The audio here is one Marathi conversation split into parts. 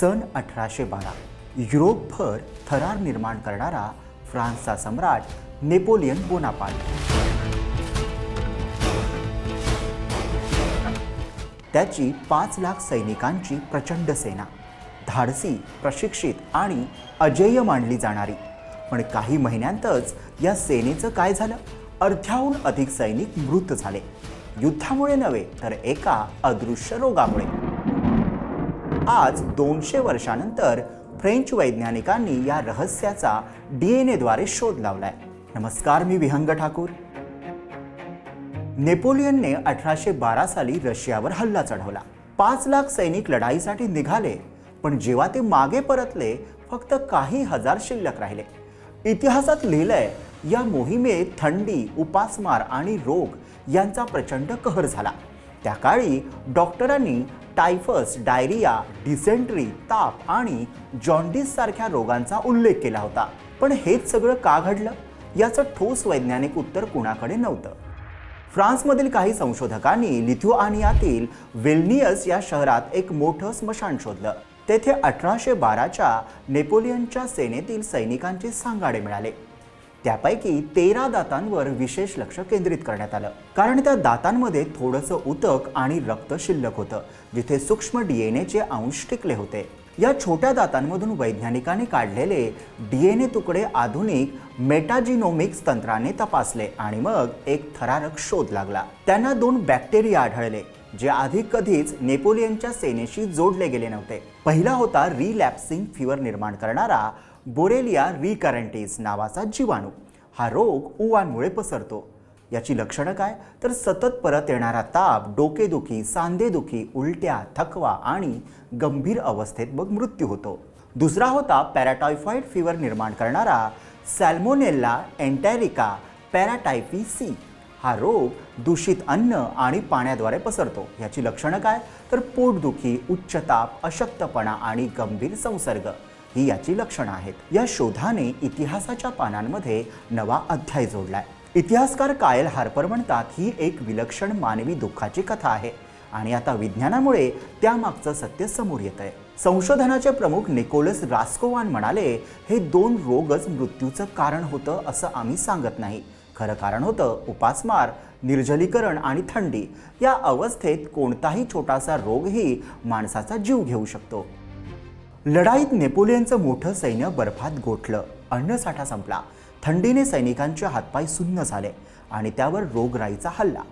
सन अठराशे बारा. युरोपभर थरार निर्माण करणारा फ्रान्सचा सम्राट नेपोलियन बोनापार्ट. त्याची पाच लाख सैनिकांची प्रचंड सेना. धाडसी प्रशिक्षित आणि अजेय मानली जाणारी. पण काही महिन्यांतच या सेनेचं काय झालं? अर्ध्याहून अधिक सैनिक मृत झाले. युद्धामुळे नव्हे तर एका अदृश्य रोगामुळे. आज दोनशे वर्षानंतर फ्रेंच वैज्ञानिकांनी या रहस्याचा डी एन एद्वारे शोध लावलाय. नमस्कार मी विहंग ठाकूर. नेपोलियनने अठराशे बारा साली रशियावर हल्ला चढवला. पाच लाख सैनिक लढाईसाठी निघाले पण जेव्हा ते मागे परतले फक्त काही हजार शिल्लक राहिले. इतिहासात लिहिलंय या मोहिमेत थंडी उपासमार आणि रोग यांचा प्रचंड कहर झाला. त्या काळी डॉक्टरांनी टायफस डायरिया डिसेंट्री ताप आणि जॉन्डिस सारख्या रोगांचा उल्लेख केला होता. पण हेच सगळं का घडलं? याचं ठोस वैज्ञानिक उत्तर कुणाकडे नव्हतं? फ्रान्समधील काही संशोधकांनी लिथुआनियातील वेल्नियस या शहरात एक मोठं स्मशान शोधलं. तेथे अठराशे बाराच्या नेपोलियनच्या सेनेतील सैनिकांचे सांगाडे मिळाले. त्यापैकी तेरा दातांवर विशेष लक्ष केंद्रित करण्यात आलं. कारण त्या दातांमध्ये थोडंसं उतक आणि रक्त शिल्लक होतं जिथे सूक्ष्म डी एन अंश टिकले होते. या छोट्या दातांमधून वैज्ञानिकांनी काढलेले डी एन ए तुकडे आधुनिक मेटाजिनोमिक्स तंत्राने तपासले आणि मग एक थरारक शोध लागला. त्यांना दोन बॅक्टेरिया आढळले जे आधी कधीच नेपोलियनच्या सेनेशी जोडले गेले नव्हते. पहिला होता रिलॅप्सिंग फिवर निर्माण करणारा बोरेलिया रिकरंटीज नावाचा जीवाणू. हा रोग उवांमुळे पसरतो. याची लक्षणं काय? तर सतत परत येणारा ताप डोकेदुखी सांधेदुखी उलट्या थकवा आणि गंभीर अवस्थेत मग मृत्यू होतो. दुसरा होता पॅराटायफॉइड फिवर निर्माण करणारा सॅल्मोनेल्ला एन्टॅरिका पॅराटायफी सी. हा रोग दूषित अन्न आणि पाण्याद्वारे पसरतो. याची लक्षणं काय? तर पोटदुखी उच्च ताप अशक्तपणा आणि गंभीर संसर्ग. ही याची लक्षणं आहेत. या शोधाने इतिहासाच्या पानांमध्ये नवा अध्याय जोडलाय. इतिहासकार कायल हार्पर म्हणतात ही एक विलक्षण मानवी दुःखाची कथा आहे आणि आता विज्ञानामुळे त्यामागचं सत्य समोर येत आहे संशोधनाचे प्रमुख निकोलस रास्कोवान म्हणाले हे दोन रोगच मृत्यूचं कारण होतं असं आम्ही सांगत नाही. खरं कारण होतं उपासमार निर्जलीकरण आणि थंडी. या अवस्थेत कोणताही छोटासा रोगही माणसाचा जीव घेऊ शकतो. लढाईत नेपोलियनचं मोठं सैन्य बर्फात गोठलं. अन्नसाठा संपला. थंडीने सैनिकांचे हातपाय सुन्न झाले आणि त्यावर रोगराईचा हल्ला.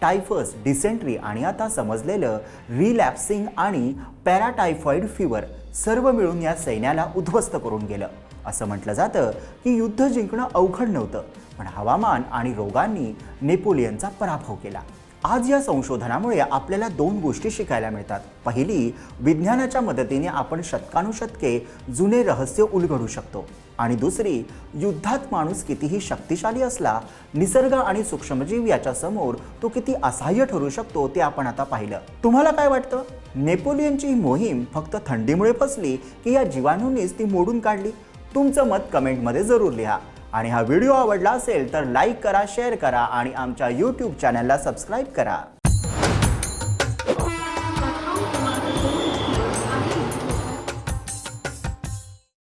टायफस डिसेंट्री आणि आता समजलेलं रिलॅप्सिंग आणि पॅराटायफॉईड फिवर सर्व मिळून या सैन्याला उद्ध्वस्त करून गेलं. असं म्हटलं जातं की युद्ध जिंकणं अवघड नव्हतं पण हवामान आणि रोगांनी नेपोलियनचा पराभव केला. आज या संशोधनामुळे आपल्याला दोन गोष्टी शिकायला मिळतात. पहिली विज्ञानाच्या मदतीने आपण शतकानुशतके जुने रहस्य उलगडू शकतो. आणि दुसरी युद्धात माणूस कितीही शक्तिशाली असला निसर्ग आणि सूक्ष्मजीव याच्या समोर तो किती असहाय्य ठरू शकतो ते आपण आता पाहिलं. तुम्हाला काय वाटतं? नेपोलियनची ही मोहीम फक्त थंडीमुळे फसली की या जीवाणूंनीच ती मोडून काढली? तुमचं मत कमेंटमध्ये जरूर लिहा. आणि हा व्हिडिओ आवडला असेल तर लाईक करा शेअर करा आणि आमच्या यूट्यूब चॅनलला सबस्क्राईब करा.